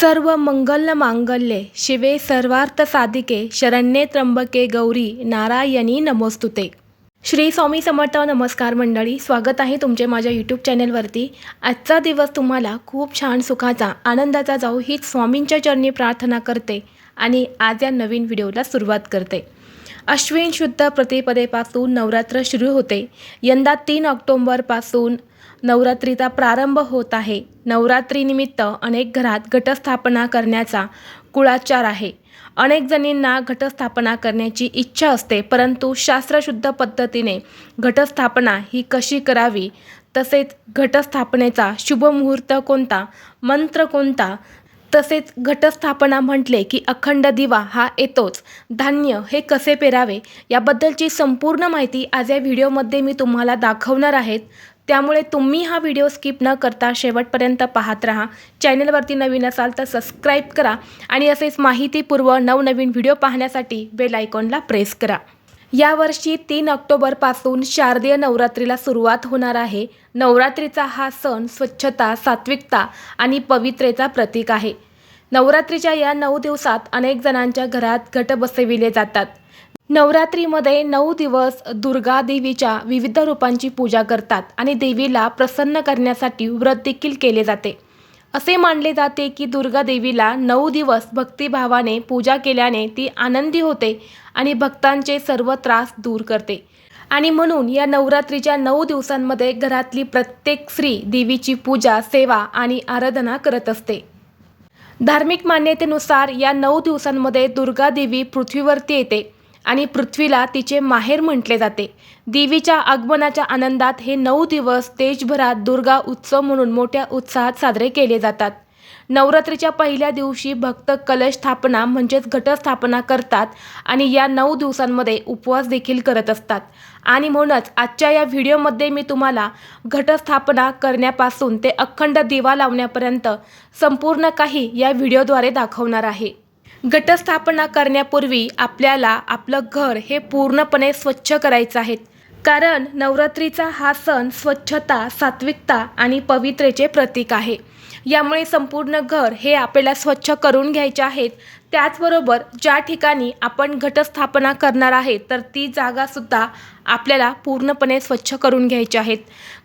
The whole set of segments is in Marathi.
सर्व मंगल मांगल्ये शिवे सर्वार्थ साधिके शरण्ये त्र्यंबके गौरी नारायणी नमोस्तुते. श्री स्वामी समर्थ नमस्कार मंडळी स्वागत आहे तुमचे माझ्या यूट्यूब चॅनलवरती. आजचा दिवस तुम्हाला खूप छान सुखाचा आनंदाचा जाऊ हीच स्वामींच्या चरणी प्रार्थना करते आणि आज या नवीन व्हिडिओला सुरुवात करते. अश्विन शुद्ध प्रतिपदेपासून नवरात्र सुरू होते. यंदा तीन ऑक्टोंबरपासून नवरात्रीचा प्रारंभ होत आहे. नवरात्रीनिमित्त अनेक घरात घटस्थापना करण्याचा कुळाचार आहे. अनेक जणींना घटस्थापना करण्याची इच्छा असते परंतु शास्त्रशुद्ध पद्धतीने घटस्थापना ही कशी करावी? तसेच घटस्थापनेचा शुभ मुहूर्त कोणता? मंत्र कोणता? तसेच घटस्थापना म्हटले की अखंड दिवा हा येतोच. धान्य हे कसे पेरावे याबद्दलची संपूर्ण माहिती आज या व्हिडिओमध्ये मी तुम्हाला दाखवणार आहेत. त्यामुळे तुम्ही हा व्हिडिओ स्किप न करता शेवटपर्यंत पाहत राहा. चॅनलवरती नवीन असाल तर सबस्क्राईब करा आणि असेच माहितीपूर्व नवनवीन व्हिडिओ पाहण्यासाठी बेल आयकॉनला प्रेस करा. यावर्षी तीन ऑक्टोबरपासून शारदीय नवरात्रीला सुरुवात होणार आहे. नवरात्रीचा हा सण स्वच्छता सात्विकता आणि पवित्रेचा प्रतीक आहे. नवरात्रीच्या या नऊ दिवसात अनेक जणांच्या घरात घट बसविले जातात. नवरात्रीमध्ये नऊ दिवस दुर्गा देवीच्या विविध रूपांची पूजा करतात आणि देवीला प्रसन्न करण्यासाठी व्रत देखील केले जाते. असे मानले जाते की दुर्गा देवीला नऊ दिवस भक्तिभावाने पूजा केल्याने ती आनंदी होते आणि भक्तांचे सर्व त्रास दूर करते. आणि म्हणून या नवरात्रीच्या नऊ दिवसांमध्ये घरातली प्रत्येक स्त्री देवीची पूजा सेवा आणि आराधना करत असते. धार्मिक मान्यतेनुसार या नऊ दिवसांमध्ये दुर्गा देवी पृथ्वीवरती येते. आणि पृथ्वीला तिचे माहेर म्हटले जाते. देवीच्या आगमनाच्या आनंदात हे नऊ दिवस देशभरात दुर्गा उत्सव म्हणून मोठ्या उत्साहात साजरे केले जातात. नवरात्रीच्या पहिल्या दिवशी भक्त कलश स्थापना म्हणजेच घटस्थापना करतात आणि या नऊ दिवसांमध्ये उपवास देखील करत असतात. आणि म्हणूनच आजच्या या व्हिडिओमध्ये मी तुम्हाला घटस्थापना करण्यापासून ते अखंड दिवा लावण्यापर्यंत संपूर्ण काही या व्हिडिओद्वारे दाखवणार आहे. घटस्थापना करण्यापूर्वी आपल्याला आपलं घर हे पूर्णपणे स्वच्छ करायचं आहे. कारण नवरात्रीचा हा सण स्वच्छता सात्विकता आणि पवित्रेचे प्रतीक आहे. यामुळे संपूर्ण घर हे आपल्याला स्वच्छ करून घ्यायचे आहेत. त्याचबरोबर ज्या ठिकाणी आपण घटस्थापना करणार आहे तर ती जागासुद्धा आपल्याला पूर्णपणे स्वच्छ करून घ्यायची आहेत.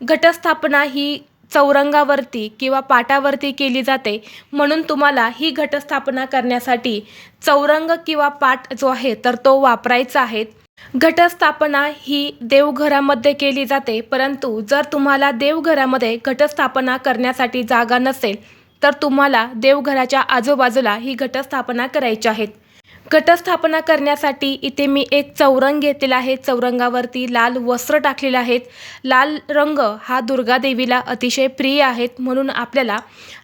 घटस्थापना ही चौरंगावरती किंवा पाटावरती केली जाते. म्हणून तुम्हाला ही घटस्थापना करण्यासाठी चौरंग किंवा पाट जो आहे तर तो वापरायचा आहे. घटस्थापना ही देवघरामध्ये केली जाते परंतु जर तुम्हाला देवघरामध्ये घटस्थापना करण्यासाठी जागा नसेल तर तुम्हाला देवघराच्या आजूबाजूला ही घटस्थापना करायची आहेत. घटस्थापना करण्यासाठी इथे मी एक चौरंग घेतलेला आहे. चौरंगावरती लाल वस्त्र टाकलेले आहेत लाल रंग हा दुर्गा देवीला अतिशय प्रिय आहेत. म्हणून आपल्याला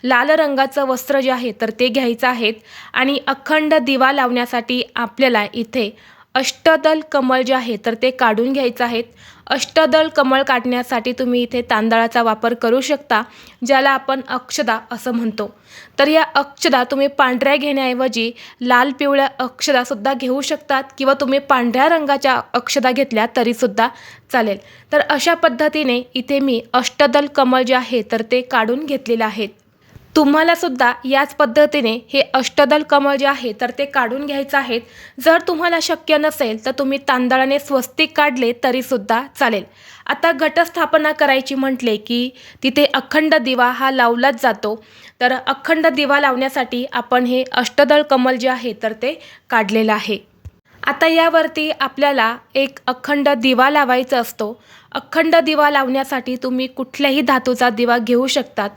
लाल रंगाचं वस्त्र जे आहे तर ते घ्यायचं आहेत आणि अखंड दिवा लावण्यासाठी आपल्याला इथे अष्टदल कमळ जे आहे तर ते काढून घ्यायचं आहेत. अष्टदल कमळ काढण्यासाठी तुम्ही इथे तांदळाचा वापर करू शकता ज्याला आपण अक्षदा असं म्हणतो. तर या अक्षदा तुम्ही पांढऱ्या घेण्याऐवजी लाल पिवळ्या अक्षदासुद्धा घेऊ शकतात किंवा तुम्ही पांढऱ्या रंगाच्या अक्षदा घेतल्या तरीसुद्धा चालेल. तर अशा पद्धतीने इथे मी अष्टदल कमळ जे आहे तर ते काढून घेतलेलं आहेत तुम्हाला सुद्धा याच पद्धतीने हे अष्टदल कमळ जे आहे तर ते काढून घ्यायचं आहेत जर तुम्हाला शक्य नसेल तर तुम्ही तांदळाने स्वस्तिक काढले तरीसुद्धा चालेल. आता घटस्थापना करायची म्हटले की तिथे अखंड दिवा हा लावलाच जातो. तर अखंड दिवा लावण्यासाठी आपण हे अष्टदल कमल जे आहे तर ते काढलेलं आहे. आता यावरती आपल्याला एक अखंड दिवा लावायचा असतो. अखंड दिवा लावण्यासाठी तुम्ही कुठल्याही धातूचा दिवा घेऊ शकतात.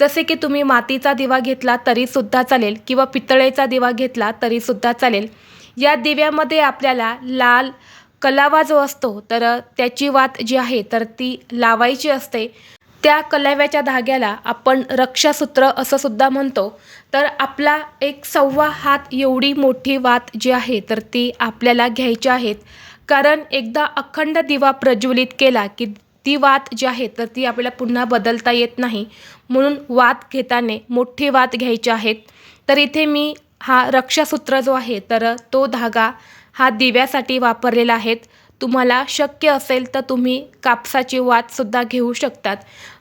जसे की तुम्ही मातीचा दिवा घेतला तरीसुद्धा चालेल किंवा पितळेचा दिवा घेतला तरीसुद्धा चालेल. या दिव्यामध्ये आपल्याला लाल कलावा जो असतो तर त्याची वात जी आहे तर ती लावायची असते. त्या कलाव्याच्या धाग्याला आपण रक्षासूत्र असं सुद्धा म्हणतो. तर आपला एक सव्वा हात एवढी मोठी वात जी आहे तर ती आपल्याला घ्यायची आहेत कारण एकदा अखंड दिवा प्रज्वलित केला की ती वात जी आहे तर ती आपल्याला पुन्हा बदलता येत नाही. म्हणून वात घेताना मोठी वात घ्यायची आहेत. तर इथे मी हा रक्षासूत्र जो आहे तर तो धागा हा दिव्यासाठी वापरलेला आहेत तुम्हाला शक्य असेल तर तुम्ही कापसाची वातसुद्धा घेऊ शकतात.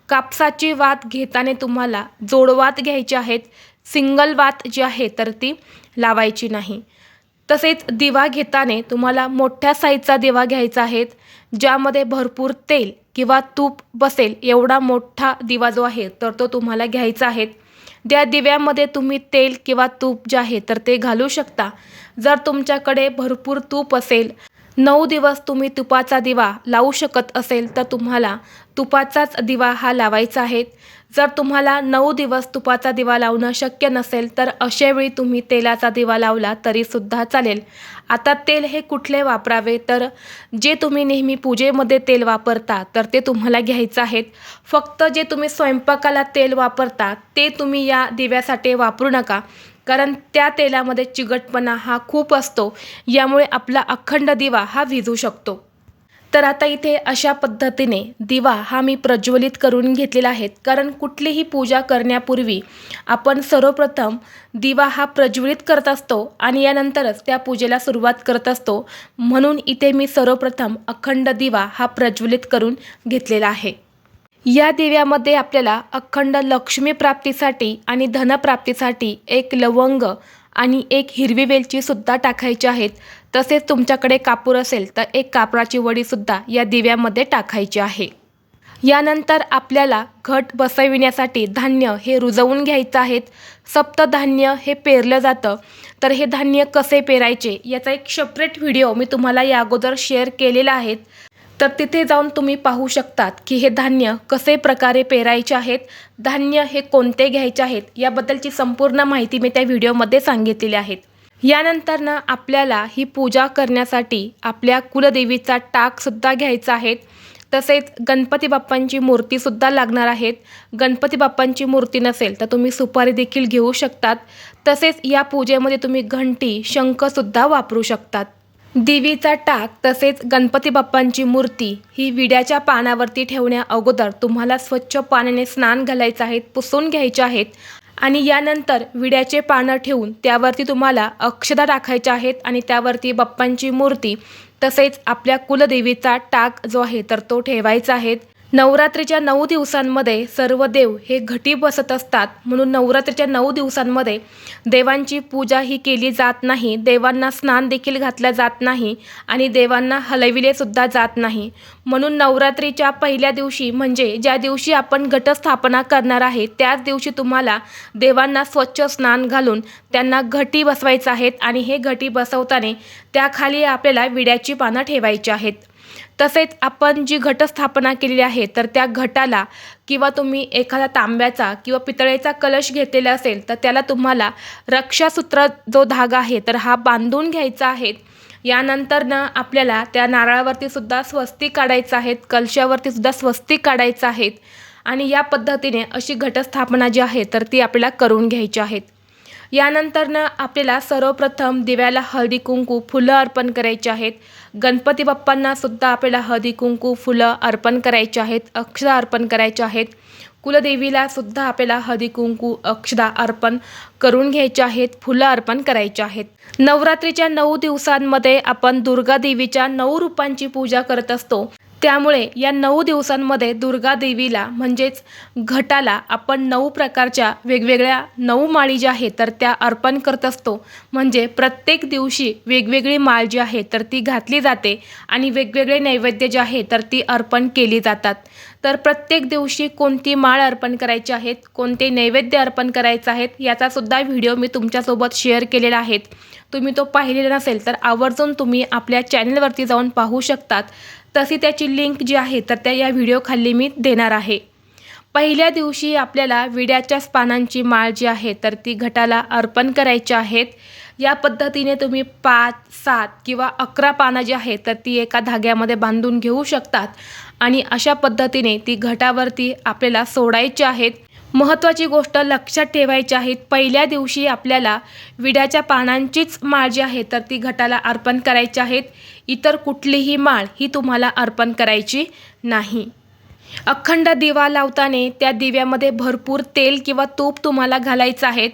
कापसाची वात घेताना तुम्हाला जोडवात घ्यायची आहेत. सिंगल वात जी आहे तर ती लावायची नाही. तसेच दिवा घेताना तुम्हाला मोठ्या साईजचा दिवा घ्यायचा आहे. ज्यामध्ये भरपूर तेल किंवा तूप बसेल एवढा मोठा दिवा जो आहे तर तो तुम्हाला घ्यायचा आहे. त्या दिव्यामध्ये तुम्ही तेल किंवा तूप जे आहे तर ते घालू शकता. जर तुमच्याकडे भरपूर तूप असेल नऊ दिवस तुम्ही तुपाचा दिवा लावू शकत असेल तर तुम्हाला तुपाचाच दिवा हा लावायचा आहे. जर तुम्हाला नऊ दिवस तुपाचा दिवा लावणं शक्य नसेल तर अशावेळी तुम्ही तेलाचा दिवा लावला तरीसुद्धा चालेल. आता तेल हे कुठले वापरावे? तर जे तुम्ही नेहमी पूजेमध्ये तेल वापरता तर ते तुम्हाला घ्यायचं आहेत फक्त जे तुम्ही स्वयंपाकाला तेल वापरता ते तुम्ही या दिव्यासाठी वापरू नका. कारण त्या तेलामध्ये चिकटपणा हा खूप असतो यामुळे आपला अखंड दिवा हा विझू शकतो. तर आता इथे अशा पद्धतीने दिवा हा मी प्रज्वलित करून घेतलेला आहे. कारण कुठलीही पूजा करण्यापूर्वी आपण सर्वप्रथम दिवा हा प्रज्वलित करत असतो आणि यानंतरच त्या पूजेला सुरुवात करत असतो. म्हणून इथे मी सर्वप्रथम अखंड दिवा हा प्रज्वलित करून घेतलेला आहे. या दिव्यामध्ये आपल्याला अखंड लक्ष्मी प्राप्तीसाठी आणि धनप्राप्तीसाठी एक लवंग आणि एक हिरवी वेलची सुद्धा टाकायची आहेत. तसेच तुमच्याकडे कापूर असेल तर एक कापराची वडीसुद्धा या दिव्यामध्ये टाकायची आहे. यानंतर आपल्याला घट बसविण्यासाठी धान्य हे रुजवून घ्यायचं आहेत. सप्तधान्य हे पेरलं जातं. तर हे धान्य कसे पेरायचे याचा एक सेपरेट व्हिडिओ मी तुम्हाला या अगोदर शेअर केलेला आहे. तर तिथे जाऊन तुम्ही पाहू शकतात की हे धान्य कसे प्रकारे पेरायचे आहेत धान्य हे कोणते घ्यायचे आहेत याबद्दलची संपूर्ण माहिती मी त्या व्हिडिओमध्ये सांगितलेली आहेत. यानंतर ना आपल्याला ही पूजा करण्यासाठी आपल्या कुलदेवीचा टाकसुद्धा घ्यायचा आहे. तसेच गणपती बाप्पांची मूर्तीसुद्धा लागणार आहेत. गणपती बाप्पांची मूर्ती नसेल तर तुम्ही सुपारी देखील घेऊ शकतात. तसेच या पूजेमध्ये तुम्ही घंटी शंखसुद्धा वापरू शकतात. देवीचा टाक तसेच गणपती बाप्पांची मूर्ती ही विड्याच्या पानावरती ठेवण्या अगोदर तुम्हाला स्वच्छ पाण्याने स्नान घालायचं आहेत पुसून घ्यायचे आहेत आणि यानंतर विड्याचे पानं ठेवून त्यावरती तुम्हाला अक्षदा टाकायच्या आहेत आणि त्यावरती बाप्पांची मूर्ती तसेच आपल्या कुलदेवीचा टाक जो आहे तर तो ठेवायचा आहे. नवरात्रीच्या नऊ दिवसांमध्ये सर्व देव हे घटी बसत असतात. म्हणून नवरात्रीच्या नऊ दिवसांमध्ये देवांची पूजा ही केली जात नाही. देवांना स्नान देखील घातलं जात नाही आणि देवांना हलविलेसुद्धा जात नाही. म्हणून नवरात्रीच्या पहिल्या दिवशी म्हणजे ज्या दिवशी आपण घटस्थापना करणार आहे त्याच दिवशी तुम्हाला देवांना स्वच्छ स्नान घालून त्यांना घटी बसवायचं आहेत आणि हे घटी बसवताना त्याखाली आपल्याला विड्याची पानं ठेवायची आहेत. तसेच आपण जी घटस्थापना केलेली आहे तर त्या घटाला किंवा तुम्ही एखादा तांब्याचा किंवा पितळेचा कलश घेतलेला असेल तर त्याला तुम्हाला रक्षासूत्र जो धागा आहे तर हा बांधून घ्यायचा आहे. यानंतरनं आपल्याला त्या नारळावरती सुद्धा स्वस्ती काढायचं आहेत कलशावरती सुद्धा स्वस्ती काढायचं आहेत आणि या पद्धतीने अशी घटस्थापना जी आहे तर ती आपल्याला करून घ्यायची आहेत यानंतरनं आपल्याला सर्वप्रथम दिव्याला हळदी कुंकू फुलं अर्पण करायची आहेत. गणपती बाप्पांना सुद्धा आपल्याला हळदी कुंकू फुलं अर्पण करायचे आहेत अक्षदा अर्पण करायचे आहेत. कुलदेवीला सुद्धा आपल्याला हळदी कुंकू अक्षदा अर्पण करून घ्यायचे आहेत फुलं अर्पण करायचे आहेत. नवरात्रीच्या नऊ दिवसांमध्ये आपण दुर्गा देवीच्या नऊ रूपांची पूजा करत असतो. त्यामुळे या नऊ दिवसांमध्ये दुर्गा देवीला म्हणजेच घटाला आपण नऊ प्रकारच्या वेगवेगळ्या नऊ माळी ज्या आहेत तर त्या अर्पण करत असतो. म्हणजे प्रत्येक दिवशी वेगवेगळी माळ जी आहे तर ती घातली जाते आणि वेगवेगळे नैवेद्य जे आहे तर ती अर्पण केली जातात. तर प्रत्येक दिवशी कोणती माळ अर्पण करायची आहेत कोणते नैवेद्य अर्पण करायचं आहेत याचासुद्धा व्हिडिओ मी तुमच्यासोबत शेअर केलेला आहेत तुम्ही तो पाहिलेला नसेल तर आवर्जून तुम्ही आपल्या चॅनलवरती जाऊन पाहू शकतात. तशी त्याची लिंक जी आहे तर त्या या व्हिडिओ खाली मी देणार आहे. पहिल्या दिवशी आपल्याला विड्याच्याच पानांची माळ जी आहे तर ती घटाला अर्पण करायची आहेत. या पद्धतीने तुम्ही पाच सात किंवा अकरा पानं जी आहेत तर ती एका धाग्यामध्ये बांधून घेऊ शकतात. आणि अशा पद्धतीने ती घटावरती आपल्याला सोडायची आहेत. महत्त्वाची गोष्ट लक्षात ठेवायची आहे पहिल्या दिवशी आपल्याला विड्याच्या पानांचीच माळ जी आहे तर ती घटाला अर्पण करायची आहेत. इतर कुठलीही माळ ही तुम्हाला अर्पण करायची नाही. अखंड दिवा लावताना त्या दिव्यामध्ये भरपूर तेल किंवा तूप तुम्हाला घालायचं आहेत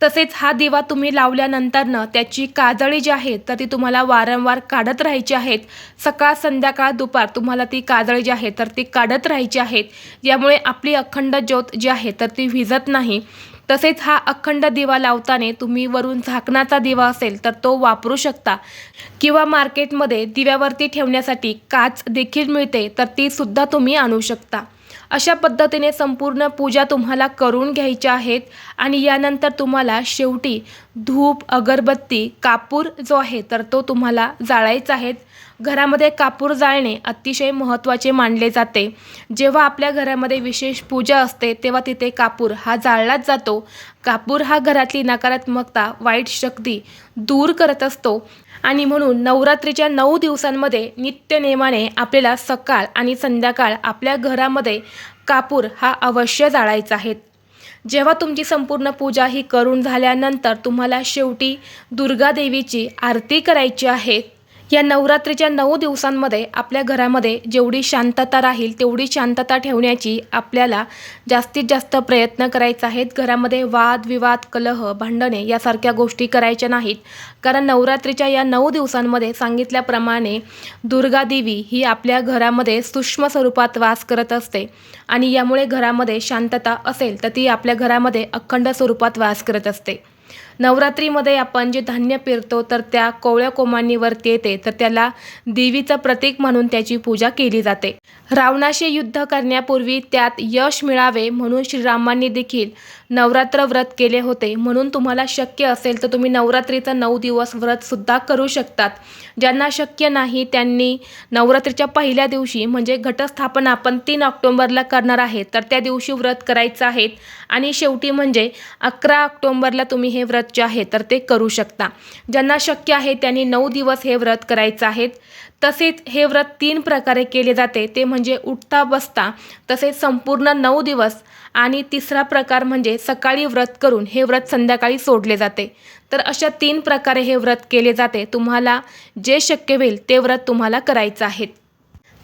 तसेच हा दिवा तुम्ही लावल्यानंतरनं त्याची काजळी जी आहे तर ती तुम्हाला वारंवार काढत राहायची आहेत. सकाळ संध्याकाळ दुपार तुम्हाला ती काजळी जी आहे तर ती काढत राहायची आहेत. यामुळे आपली अखंड ज्योत जी आहे तर ती विझत नाही. तसेच हा अखंड दिवा लावताना तुम्ही वरून झाकणाचा दिवा असेल तर तो वापरू शकता. किंवा मार्केटमध्ये दिव्यावरती ठेवण्यासाठी काच देखील मिळते तर ती सुद्धा तुम्ही आणू शकता. अशा पद्धतीने संपूर्ण पूजा तुम्हाला करून घ्यायच्या आहेत आणि यानंतर तुम्हाला शेवटी धूप अगरबत्ती कापूर जो आहे तर तो तुम्हाला जाळायचा आहे. घरामध्ये कापूर जाळणे अतिशय महत्त्वाचे मानले जाते. जेव्हा आपल्या घरामध्ये विशेष पूजा असते तेव्हा तिथे कापूर हा जाळलाच जातो. कापूर हा घरातली नकारात्मकता वाईट शक्ती दूर करत असतो. आणि म्हणून नवरात्रीच्या नऊ दिवसांमध्ये नित्यनेमाने आपल्याला सकाळ आणि संध्याकाळ आपल्या घरामध्ये कापूर हा अवश्य जाळायचा आहे. जेव्हा तुमची संपूर्ण पूजा ही करून झाल्यानंतर तुम्हाला शेवटी दुर्गा देवीची आरती करायची आहे या नवरात्रीच्या नऊ दिवसांमध्ये आपल्या घरामध्ये जेवढी शांतता राहील तेवढी शांतता ठेवण्याची आपल्याला जास्तीत जास्त प्रयत्न करायचा आहेत. घरामध्ये वाद विवाद कलह भांडणे यासारख्या गोष्टी करायच्या नाहीत. कारण नवरात्रीच्या या नऊ दिवसांमध्ये सांगितल्याप्रमाणे दुर्गादेवी ही आपल्या घरामध्ये सूक्ष्म स्वरूपात वास करत असते आणि यामुळे घरामध्ये शांतता असेल तर ती आपल्या घरामध्ये अखंड स्वरूपात वास करत असते. नवरात्रीमध्ये आपण जे धान्य पेरतो तर त्या कोवळ्या कोमांनीवरती येते. तर त्याला देवीचं प्रतीक म्हणून त्याची पूजा केली जाते. रावणाशी युद्ध करण्यापूर्वी त्यात यश मिळावे म्हणून श्रीरामांनी देखील नवरात्र व्रत केले होते. म्हणून तुम्हाला शक्य असेल तर तुम्ही नवरात्रीचं नऊ दिवस व्रतसुद्धा करू शकतात. ज्यांना शक्य नाही त्यांनी नवरात्रीच्या पहिल्या दिवशी म्हणजे घटस्थापन आपण तीन ऑक्टोंबरला करणार आहे तर त्या दिवशी व्रत करायचं आहे. आणि शेवटी म्हणजे अकरा ऑक्टोंबरला तुम्ही हे व्रत जे आहे तर ते करू शकता. ज्यांना शक्य आहे त्यांनी नऊ दिवस हे व्रत करायचं आहेत तसेच हे व्रत तीन प्रकारे केले जाते. ते म्हणजे उठता बसता तसेच संपूर्ण नऊ दिवस आणि तिसरा प्रकार म्हणजे सकाळी व्रत करून हे व्रत संध्याकाळी सोडले जाते. तर अशा तीन प्रकारे हे व्रत केले जाते. तुम्हाला जे शक्य होईल ते व्रत तुम्हाला करायचं आहे.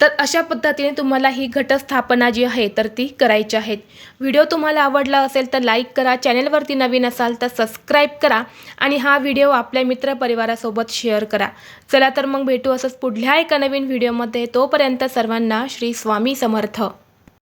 तर अशा पद्धतीने तुम्हाला ही घटस्थापना जी आहे तर ती करायची आहेत. व्हिडिओ तुम्हाला आवडला असेल तर लाईक करा चॅनलवरती नवीन असाल तर सबस्क्राईब करा आणि हा व्हिडिओ आपल्या मित्रपरिवारासोबत शेअर करा. चला तर मग भेटू असंच पुढल्या एका नवीन व्हिडिओमध्ये. तोपर्यंत सर्वांना श्री स्वामी समर्थ.